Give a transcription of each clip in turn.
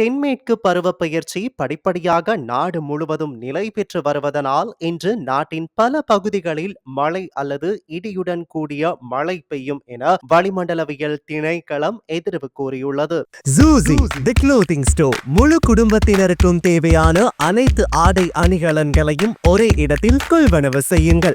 தென்மேற்கு பருவப்பெயர்ச்சி படிப்படியாக நாடு முழுவதும் நிலை பெற்று வருவதனால் இன்று நாட்டின் பல பகுதிகளில் மழை அல்லது இடியுடன் கூடிய மழை பெய்யும் என வளிமண்டலவியல் திணைக்களம் எதிர்வு கூறியுள்ளது. தி முழு குடும்பத்தினருக்கும் தேவையான அனைத்து ஆடை அணிகலன்களையும் ஒரே இடத்தில் கொள்வனவு செய்யுங்கள்.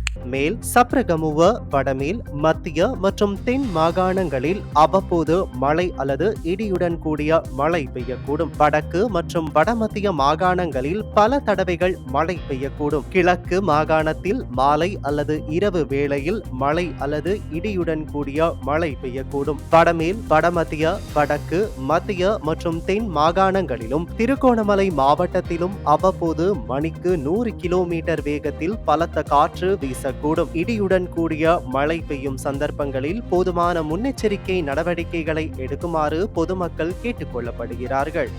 மேல் சப்ரகமுவ வடமேல் மத்திய மற்றும் தென் மாகாணங்களில் அவ்வப்போது மழை அல்லது இடியுடன் கூடிய மழை பெய்யக்கூடும். வடக்கு மற்றும் வடமத்திய மாகாணங்களில் பல தடவைகள் மழை பெய்யக்கூடும். கிழக்கு மாகாணத்தில் மாலை அல்லது இரவு வேளையில் மழை அல்லது இடியுடன் கூடிய மழை பெய்யக்கூடும். வடமேல் வடமத்திய வடக்கு மத்திய மற்றும் தென் மாகாணங்களிலும் திருகோணமலை மாவட்டத்திலும் அவ்வப்போது மணிக்கு நூறு கிலோமீட்டர் வேகத்தில் பலத்த காற்று வீசக்கூடும். இடியுடன் கூடிய மழை பெய்யும் சந்தர்ப்பங்களில் போதுமான முன்னெச்சரிக்கை நடவடிக்கைகளை எடுக்குமாறு பொதுமக்கள் கேட்டுக்கொள்ளப்படுகிறார்கள்